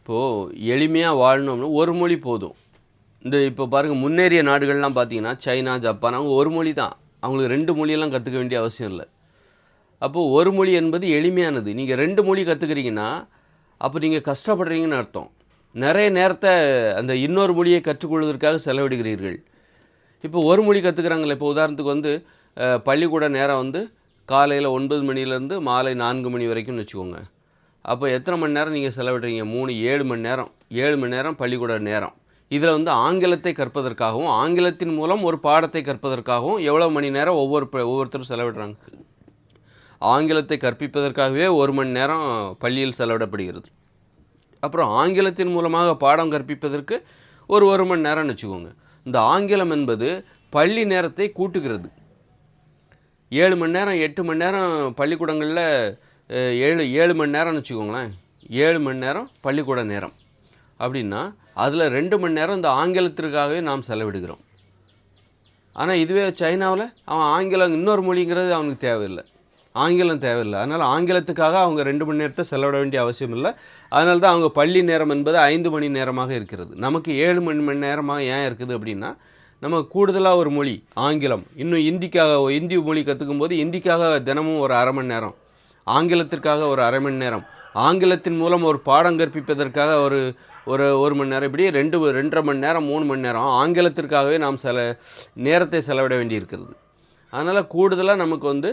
இப்போது எளிமையாக வாழணும்னா ஒரு மொழி போதும். இந்த இப்போ பாருங்கள் முன்னேறிய நாடுகள்லாம் பார்த்தீங்கன்னா சைனா ஜப்பான் அவங்க ஒரு மொழி தான். அவங்களுக்கு ரெண்டு மொழியெல்லாம் கற்றுக்க வேண்டிய அவசியம் இல்லை. அப்போது ஒரு மொழி என்பது எளிமையானது. நீங்கள் ரெண்டு மொழி கற்றுக்கிறீங்கன்னா அப்போ நீங்கள் கஷ்டப்படுறீங்கன்னு அர்த்தம். நிறைய நேரத்தை அந்த இன்னொரு மொழியை கற்றுக்கொள்வதற்காக செலவிடுகிறீர்கள். இப்போ ஒரு மொழி கற்றுக்குறாங்களே இப்போ உதாரணத்துக்கு வந்து பள்ளிக்கூட நேரம் வந்து காலையில் ஒன்பது மணிலேருந்து மாலை நான்கு மணி வரைக்கும்னு வச்சுக்கோங்க. அப்போ எத்தனை மணி நேரம் நீங்கள் செலவிடுறீங்க? மூணு ஏழு மணி நேரம். ஏழு மணி நேரம் பள்ளிக்கூட நேரம். இதில் வந்து ஆங்கிலத்தை கற்பதற்காகவும் ஆங்கிலத்தின் மூலம் ஒரு பாடத்தை கற்பதற்காகவும் எவ்வளோ மணி நேரம் ஒவ்வொரு ஒவ்வொருத்தரும் செலவிடுறாங்க? ஆங்கிலத்தை கற்பிப்பதற்காகவே ஒரு மணி நேரம் பள்ளியில் செலவிடப்படுகிறது. அப்புறம் ஆங்கிலத்தின் மூலமாக பாடம் கற்பிப்பதற்கு ஒரு ஒரு மணி நேரம்னு வச்சுக்கோங்க. இந்த ஆங்கிலம் என்பது பள்ளி நேரத்தை கூட்டுகிறது. ஏழு மணி நேரம் எட்டு மணி நேரம் பள்ளிக்கூடங்களில் ஏழு ஏழு மணி நேரம்னு வச்சுக்கோங்களேன். ஏழு மணி நேரம் பள்ளிக்கூட நேரம். அப்படின்னா அதில் ரெண்டு மணி நேரம் இந்த ஆங்கிலத்திற்காகவே நாம் செலவிடுகிறோம். ஆனால் இதுவே சைனாவில் அவன் ஆங்கிலம் இன்னொரு மொழிங்கிறது அவனுக்கு தேவையில்லை. ஆங்கிலம் தேவையில்லை. அதனால் ஆங்கிலத்துக்காக அவங்க ரெண்டு மணி நேரத்தை செலவிட வேண்டிய அவசியம் இல்லை. அதனால தான் அவங்க பள்ளி நேரம் என்பது ஐந்து மணி நேரமாக இருக்கிறது. நமக்கு ஏழு மணி மணி நேரமாக ஏன் இருக்குது அப்படின்னா நம்ம கூடுதலாக ஒரு மொழி ஆங்கிலம். இன்னும் இந்திக்காக இந்தி மொழி கற்றுக்கும் போது இந்திக்காக தினமும் ஒரு அரை மணி நேரம் ஆங்கிலத்திற்காக ஒரு அரை மணி நேரம். ஆங்கிலத்தின் மூலம் ஒரு பாடம் கற்பிப்பதற்காக ஒரு ஒரு ஒரு மணி நேரம். இப்படி ரெண்டு ரெண்டரை மணி நேரம் மூணு மணி நேரம் ஆங்கிலத்திற்காகவே நாம் செல நேரத்தை செலவிட வேண்டியிருக்கிறது. அதனால் கூடுதலாக நமக்கு வந்து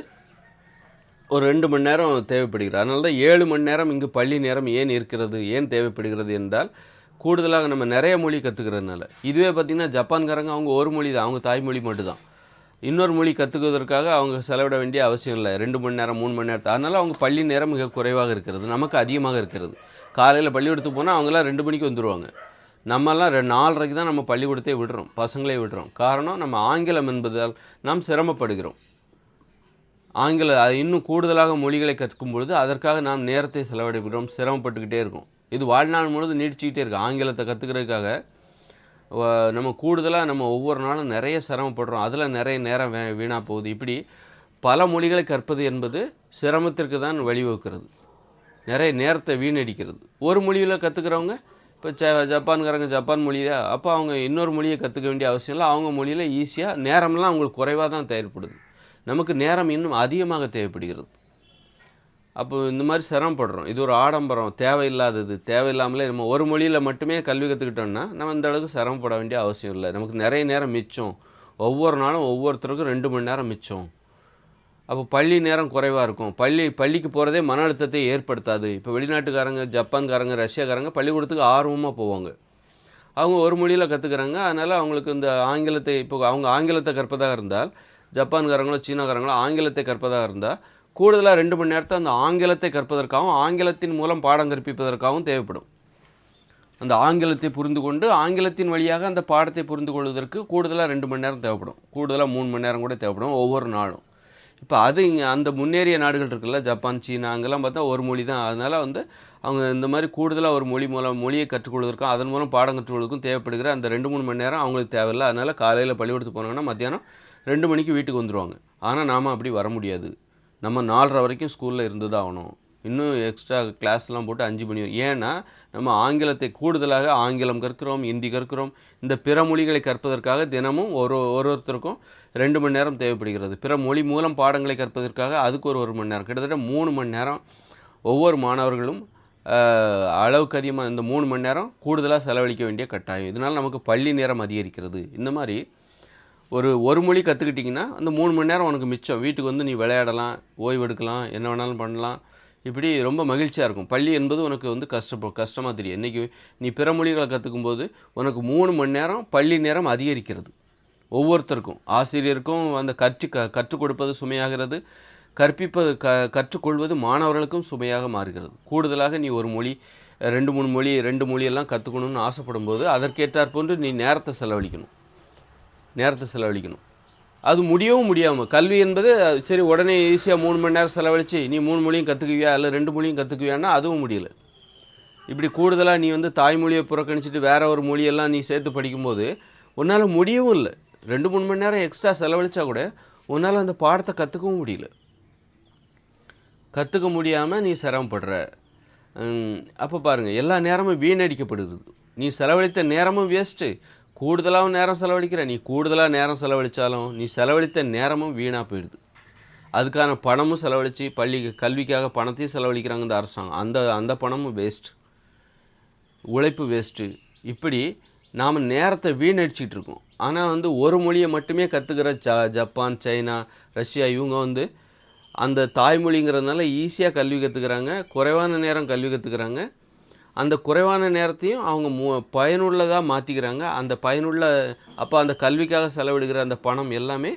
ஒரு ரெண்டு மணி நேரம் தேவைப்படுகிறது. அதனால தான் ஏழு மணி நேரம் இங்கு பள்ளி நேரம் ஏன் இருக்கிறது ஏன் தேவைப்படுகிறது என்றால் கூடுதலாக நம்ம நிறைய மொழி கற்றுக்கிறதுனால இதுவே பார்த்திங்கன்னா ஜப்பான்காரங்க அவங்க ஒரு மொழி தான் அவங்க தாய்மொழி மட்டும்தான். இன்னொரு மொழி கற்றுக்குவதற்காக அவங்க செலவிட வேண்டிய அவசியம் இல்லை. ரெண்டு மணி நேரம் மூணு மணி நேரத்தை. அதனால் அவங்க பள்ளி நேரம் மிக குறைவாக இருக்கிறது. நமக்கு அதிகமாக இருக்கிறது. காலையில் பள்ளிக்கூடத்துக்கு போனால் அவங்களாம் ரெண்டு மணிக்கு வந்துடுவாங்க நம்மலாம் ரெ நாலரைக்கு தான் நம்ம பள்ளிக்கூடத்தை விடுறோம். பசங்களே விடுறோம். காரணம் நம்ம ஆங்கிலம் என்பதால் நாம் சிரமப்படுகிறோம். ஆங்கில அது இன்னும் கூடுதலாக மொழிகளை கற்கும் பொழுது அதற்காக நாம் நேரத்தை செலவிடுகிறோம். சிரமப்பட்டுக்கிட்டே இருக்கோம். இது வாழ்நாள் முழுவதும் நீடிச்சுக்கிட்டே இருக்கும் ஆங்கிலத்தை கற்றுக்கிறதுக்காக நம்ம கூடுதலாக நம்ம ஒவ்வொரு நாளும் நிறைய சிரமப்படுறோம். அதில் நிறைய நேரம் வே வீணாக போகுது. இப்படி பல மொழிகளை கற்பது என்பது சிரமத்திற்கு தான் வழிவகுக்கிறது. நிறைய நேரத்தை வீணடிக்கிறது. ஒரு மொழியில் கற்றுக்கிறவங்க இப்போ ச ஜப்பான்காரங்க ஜப்பான் மொழியா அப்போ அவங்க இன்னொரு மொழியை கற்றுக்க வேண்டிய அவசியம் இல்லை. அவங்க மொழியில் ஈஸியாக நேரம்லாம் அவங்களுக்கு குறைவாக தான் தேவைப்படுது. நமக்கு நேரம் இன்னும் அதிகமாக தேவைப்படுகிறது. அப்போ இந்த மாதிரி சிரமப்படுறோம். இது ஒரு ஆடம்பரம் தேவையில்லாதது. தேவையில்லாமலே நம்ம ஒரு மொழியில் மட்டுமே கல்வி கற்றுக்கிட்டோம்னா நம்ம இந்த அளவுக்கு சிரமப்பட வேண்டிய அவசியம் இல்லை. நமக்கு நிறைய நேரம் மிச்சம். ஒவ்வொரு நாளும் ஒவ்வொருத்தருக்கும் ரெண்டு மணி நேரம் மிச்சம். அப்போ பள்ளி நேரம் குறைவாக இருக்கும். பள்ளி பள்ளிக்கு போகிறதே மன அழுத்தத்தை ஏற்படுத்தாது. இப்போ வெளிநாட்டுக்காரங்க ஜப்பான்காரங்க ரஷ்யாக்காரங்க பள்ளிக்கூடத்துக்கு ஆர்வமாக போவாங்க. அவங்க ஒரு மொழியில் கற்றுக்குறாங்க அதனால் அவங்களுக்கு இந்த ஆங்கிலத்தை இப்போ அவங்க ஆங்கிலத்தை கற்பதாக இருந்தால் ஜப்பான்காரங்களோ சீனாக்காரங்களோ ஆங்கிலத்தை கற்பதாக இருந்தால் கூடுதலாக ரெண்டு மணி நேரத்தை அந்த ஆங்கிலத்தை கற்பதற்காகவும் ஆங்கிலத்தின் மூலம் பாடம் கற்பிப்பதற்காகவும் தேவைப்படும். அந்த ஆங்கிலத்தை புரிந்து கொண்டு ஆங்கிலத்தின் வழியாக அந்த பாடத்தை புரிந்து கொள்வதற்கு கூடுதலாக ரெண்டு மணி நேரம் தேவைப்படும். கூடுதலாக மூணு மணி நேரம் கூட தேவைப்படும் ஒவ்வொரு நாளும். இப்போ அது இங்கே அந்த முன்னேறிய நாடுகள் இருக்குல்ல ஜப்பான் சீனா அங்கெல்லாம் பார்த்தா ஒரு மொழி தான். அதனால் வந்து அவங்க இந்த மாதிரி கூடுதலாக ஒரு மொழி மூலம் மொழியை கற்றுக்கொள்வதற்கும் அதன் மூலம் பாடம் கற்றுக்கொள்வதற்கும் தேவைப்படுகிற அந்த ரெண்டு மூணு மணி நேரம் அவங்களுக்கு தேவையில்லை. அதனால் காலையில் பள்ளிக்கூடத்துக்கு போனாங்கன்னா மத்தியானம் ரெண்டு மணிக்கு வீட்டுக்கு வந்துடுவாங்க ஆனால் நாம் அப்படி வர முடியாது. நம்ம நாலரை வரைக்கும் ஸ்கூலில் இருந்து தான் ஆகணும். இன்னும் எக்ஸ்ட்ரா கிளாஸ்லாம் போட்டு அஞ்சு மணி ஏன்னா நம்ம ஆங்கிலத்தை கூடுதலாக ஆங்கிலம் கற்கிறோம் இந்தி கற்கிறோம். இந்த பிற மொழிகளை கற்பதற்காக தினமும் ஒரு ஒரு ஒருத்தருக்கும் ரெண்டு மணி நேரம் தேவைப்படுகிறது. பிற மொழி மூலம் பாடங்களை கற்பதற்காக அதுக்கு ஒரு ஒரு மணி நேரம். கிட்டத்தட்ட மூணு மணி நேரம் ஒவ்வொரு மாணவர்களும் அளவுக்கு அதிகமாக இந்த மூணு மணி நேரம் கூடுதலாக செலவழிக்க வேண்டிய கட்டாயம். இதனால் நமக்கு பள்ளி நேரம் அதிகரிக்கிறது. இந்த மாதிரி ஒரு ஒரு மொழி கற்றுக்கிட்டிங்கன்னா அந்த மூணு மணி நேரம் உனக்கு மிச்சம். வீட்டுக்கு வந்து நீ விளையாடலாம் ஓய்வெடுக்கலாம் என்ன வேணாலும் பண்ணலாம். இப்படி ரொம்ப மகிழ்ச்சியாக இருக்கும். பள்ளி என்பது உனக்கு வந்து கஷ்ட கஷ்டமாக தெரியும். இன்றைக்கி நீ பிற மொழிகளை கற்றுக்கும் போது உனக்கு மூணு மணி நேரம் பள்ளி நேரம் அதிகரிக்கிறது. ஒவ்வொருத்தருக்கும். ஆசிரியருக்கும் அந்த கற்று க கற்றுக் கொடுப்பது சுமையாகிறது. கற்பிப்பது க கற்றுக்கொள்வது மாணவர்களுக்கும் சுமையாக மாறுகிறது. கூடுதலாக நீ ஒரு மொழி ரெண்டு மூணு மொழி ரெண்டு மொழியெல்லாம் கற்றுக்கணும்னு ஆசைப்படும் போது அதற்கேற்றாற்போன்று நீ நேரத்தை செலவழிக்கணும். நேரத்தை செலவழிக்கணும். அது முடியவும் முடியாமல் கல்வி என்பது சரி உடனே ஈஸியாக மூணு மணி நேரம் செலவழித்து நீ மூணு மொழியும் கற்றுக்குவியா இல்லை ரெண்டு மொழியும் கற்றுக்குவியான்னா அதுவும் முடியல. இப்படி கூடுதலாக நீ வந்து தாய்மொழியை புறக்கணிச்சிட்டு வேற ஒரு மொழியெல்லாம் நீ சேர்த்து படிக்கும்போது உன்னால் முடியவும் இல்லை. ரெண்டு மூணு மணி நேரம் எக்ஸ்ட்ரா செலவழித்தா கூட உன்னால் அந்த பாடத்தை கற்றுக்கவும் முடியல. கற்றுக்க முடியாமல் நீ சிரமப்படுற. அப்போ பாருங்கள் எல்லா நேரமும் வீணடிக்கப்படுது நீ செலவழித்த நேரமும் வேஸ்ட்டு கூடுதலாகவும் நேரம் செலவழிக்கிற நீ கூடுதலாக நேரம் செலவழித்தாலும் நீ செலவழித்த நேரமும் வீணாக போயிடுது. அதுக்கான பணமும் செலவழித்து பள்ளி கல்விக்காக பணத்தையும் செலவழிக்கிறாங்க இந்த அரசாங்கம். அந்த அந்த பணமும் வேஸ்ட் உழைப்பு வேஸ்ட்டு இப்படி நாம் நேரத்தை வீணடிச்சிட்டு இருக்கோம். ஆனால் வந்து ஒரு மொழியை மட்டுமே கற்றுக்கிற ஜ ஜப்பான் சைனா ரஷ்யா இவங்க வந்து அந்த தாய்மொழிங்கிறதுனால ஈஸியாக கல்வி கற்றுக்கிறாங்க குறைவான நேரம் கல்வி கற்றுக்கிறாங்க அந்த குறைவான நேரத்தையும் அவங்க மு பயனுள்ளதாக மாற்றிக்கிறாங்க அந்த பயனுள்ள அப்போ அந்த கல்விக்காக செலவிடுகிற அந்த பணம் எல்லாமே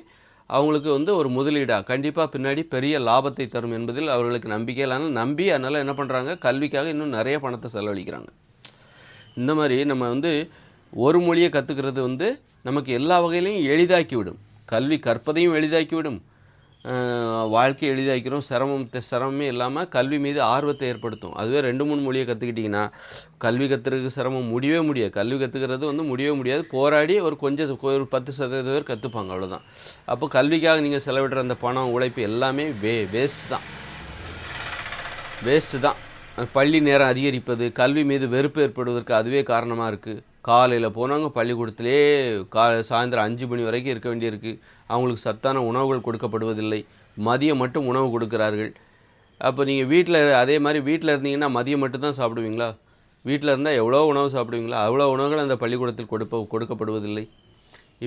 அவங்களுக்கு வந்து ஒரு முதலீடாக கண்டிப்பாக பின்னாடி பெரிய லாபத்தை தரும் என்பதில் அவர்களுக்கு நம்பிக்கை நம்பி அதனால் என்ன பண்ணுறாங்க கல்விக்காக இன்னும் நிறைய பணத்தை செலவழிக்கிறாங்க. இந்த மாதிரி நம்ம வந்து ஒரு மொழியை கற்றுக்கிறது வந்து நமக்கு எல்லா வகையிலையும் எளிதாக்கிவிடும். கல்வி கற்பதையும் எளிதாக்கி விடும் வாழ்க்கையை எளிதாக்கிறோம் சிரமம் சிரமமே இல்லாமல் கல்வி மீது ஆர்வத்தை ஏற்படுத்தும். அதுவே ரெண்டு மூணு மொழியை கற்றுக்கிட்டிங்கன்னா கல்வி கற்றுறதுக்கு சிரமம் முடியவே முடியாது. கல்வி கற்றுக்கிறது வந்து முடியவே முடியாது. போராடி ஒரு கொஞ்சம் ஒரு பத்து சதவீத பேர் கற்றுப்பாங்க அவ்வளோதான் அப்போ கல்விக்காக நீங்கள் செலவிடுற அந்த பணம் உழைப்பு எல்லாமே வே வேஸ்ட் தான். வேஸ்ட்டு தான். பள்ளி நேரம் அதிகரிப்பது கல்வி மீது வெறுப்பு ஏற்படுவதற்கு அதுவே காரணமாக இருக்குது காலையில் போனவங்க பள்ளிக்கூடத்திலே கா சாயந்தரம் அஞ்சு மணி வரைக்கும் இருக்க வேண்டியிருக்கு. அவங்களுக்கு சத்தான உணவுகள் கொடுக்கப்படுவதில்லை. மதியம் மட்டும் உணவு கொடுக்கிறார்கள். அப்போ நீங்கள் வீட்டில் அதே மாதிரி வீட்டில் இருந்தீங்கன்னா மதியம் மட்டும்தான் சாப்பிடுவீங்களா? வீட்டில் இருந்தால் எவ்வளோ உணவு சாப்பிடுவீங்களா? அவ்வளோ உணவுகள் அந்த பள்ளிக்கூடத்தில் கொடுப்ப கொடுக்கப்படுவதில்லை.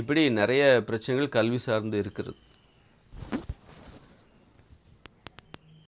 இப்படி நிறைய பிரச்சனைகள் கல்வி சார்ந்து இருக்கிறது.